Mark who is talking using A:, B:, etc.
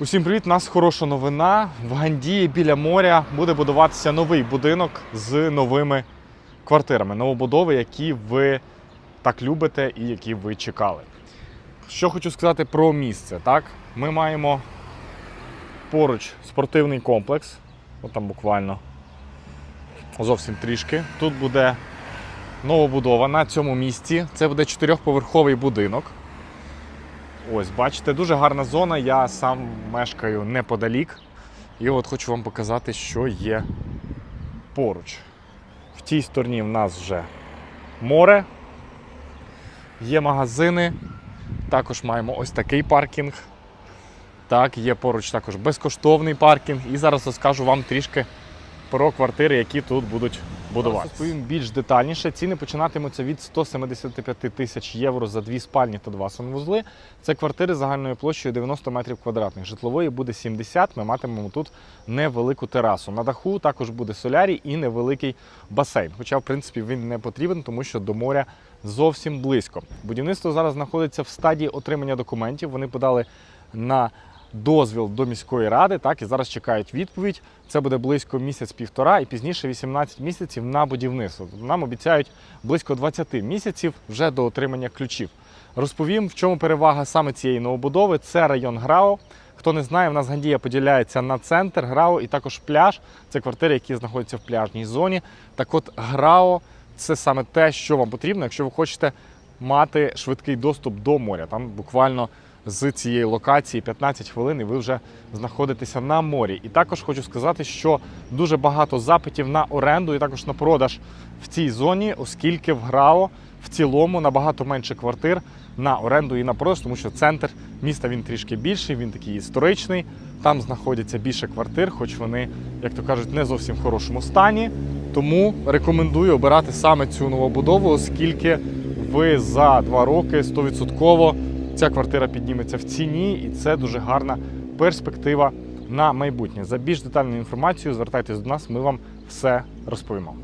A: Усім привіт! У нас хороша новина. В Гандії біля моря буде будуватися новий будинок з новими квартирами, новобудови, які ви так любите і які ви чекали. Що хочу сказати про місце. Так? Ми маємо поруч спортивний комплекс, от там буквально зовсім трішки. Тут буде новобудова на цьому місці. Це буде чотирьохповерховий будинок. Ось, бачите, дуже гарна зона. Я сам мешкаю неподалік. І от хочу вам показати, що є поруч. В тій стороні в нас вже море, є магазини. Також маємо ось такий паркінг. Так, є поруч також безкоштовний паркінг. І зараз розкажу вам трішки про квартири, які тут будуть будуватися. Розповім більш детальніше. Ціни починатимуться від 175 тисяч євро за дві спальні та два санвузли. Це квартири загальною площею 90 метрів квадратних. Житлової буде 70. Ми матимемо тут невелику терасу. На даху також буде солярій і невеликий басейн. Хоча, в принципі, він не потрібен, тому що до моря зовсім близько. Будівництво зараз знаходиться в стадії отримання документів. Вони подали на дозвіл до міської ради, так і зараз чекають відповідь. Це буде близько місяць-півтора, і пізніше 18 місяців на будівництво. Нам обіцяють близько 20 місяців вже до отримання ключів. Розповім, в чому перевага саме цієї новобудови. Це район Грао. Хто не знає, в нас Гандія поділяється на центр Грао і також пляж. Це квартири, які знаходяться в пляжній зоні. Так от Грао це саме те, що вам потрібно, якщо ви хочете мати швидкий доступ до моря. Там буквально з цієї локації 15 хвилин, і ви вже знаходитеся на морі. І також хочу сказати, що дуже багато запитів на оренду і також на продаж в цій зоні, оскільки в Грао в цілому набагато менше квартир на оренду і на продаж, тому що центр міста він трішки більший, він такий історичний. Там знаходяться більше квартир, хоч вони, як то кажуть, не зовсім в хорошому стані. Тому рекомендую обирати саме цю новобудову, оскільки ви за два роки 100% ця квартира підніметься в ціні, і це дуже гарна перспектива на майбутнє. За більш детальну інформацію звертайтесь до нас, ми вам все розповімо.